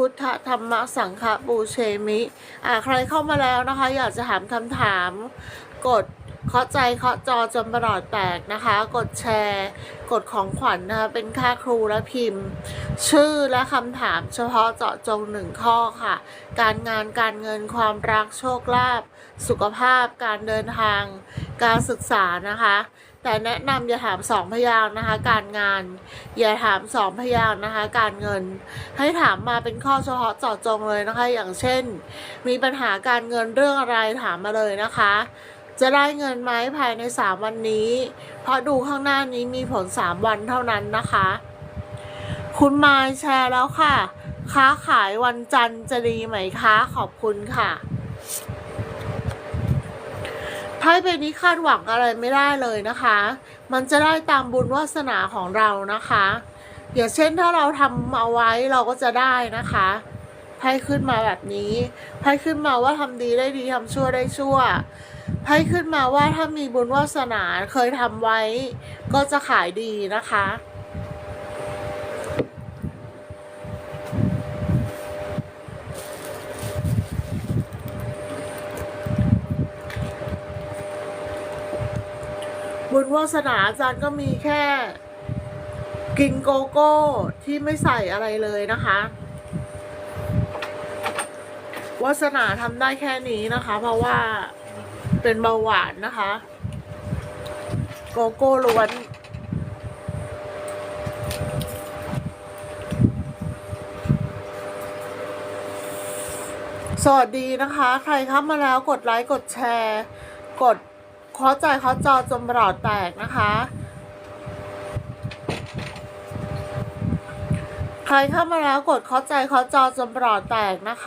พุทธธรรมสังฆปูเชมิ อ่าใครเข้ามาแล้วนะคะ อยากจะถามคำถาม กด เคาะใจเคาะจอจนประหลอดแตกนะคะ กดแชร์ กดของขวัญนะคะเป็นค่าครูและพิมพ์ ชื่อและคำถามเฉพาะเจาะจงหนึ่งข้อค่ะ การงานการเงินความรักโชคลาภสุขภาพการเดินทาง การศึกษานะคะ แต่แนะนำอย่าถามสองพยางนะคะ การงาน อย่าถามสองพยางนะคะ การเงิน ให้ถามมาเป็นข้อเฉพาะเจาะจงเลยนะคะ อย่างเช่น มีปัญหาการเงินเรื่องอะไรถามมาเลยนะคะ จะได้เงินไหมภายใน 3 วันนี้ เพราะดูข้างหน้านี้มีผล 3 วันเท่านั้นนะคะ คุณมายแชร์แล้วค่ะ ค้าขายวันจันทร์จะดีไหมคะขอบคุณค่ะไพ่ใบนี้คาดหวังอะไรไม่ได้เลยนะคะ มันจะได้ตามบุญวาสนาของเรานะคะ อย่างเช่นถ้าเราทำเอาไว้เราก็จะได้นะคะ ไพ่ขึ้นมาแบบนี้ไพ่ขึ้นมาว่าทำดีได้ดีทำชั่วได้ชั่วไพ่ขึ้นมาว่าถ้ามีบุญวาสนาเคยทำไว้ ก็จะขายดีนะคะบุญวาสนาอาจารย์ก็มีแค่ กินโกโก้ที่ไม่ใส่อะไรเลยนะคะ วาสนาทำได้แค่นี้นะคะ เพราะว่าเป็นเบาหวานนะคะ โกโก้ล้วนสวัสดีนะคะ ใครเข้ามาแล้วกดไลค์กดแชร์ กดเคาะใจเคาะจอจนหลอดแตกนะคะ ใครเข้ามาแล้วกดเคาะใจเคาะจอจนหลอดแตกนะคะ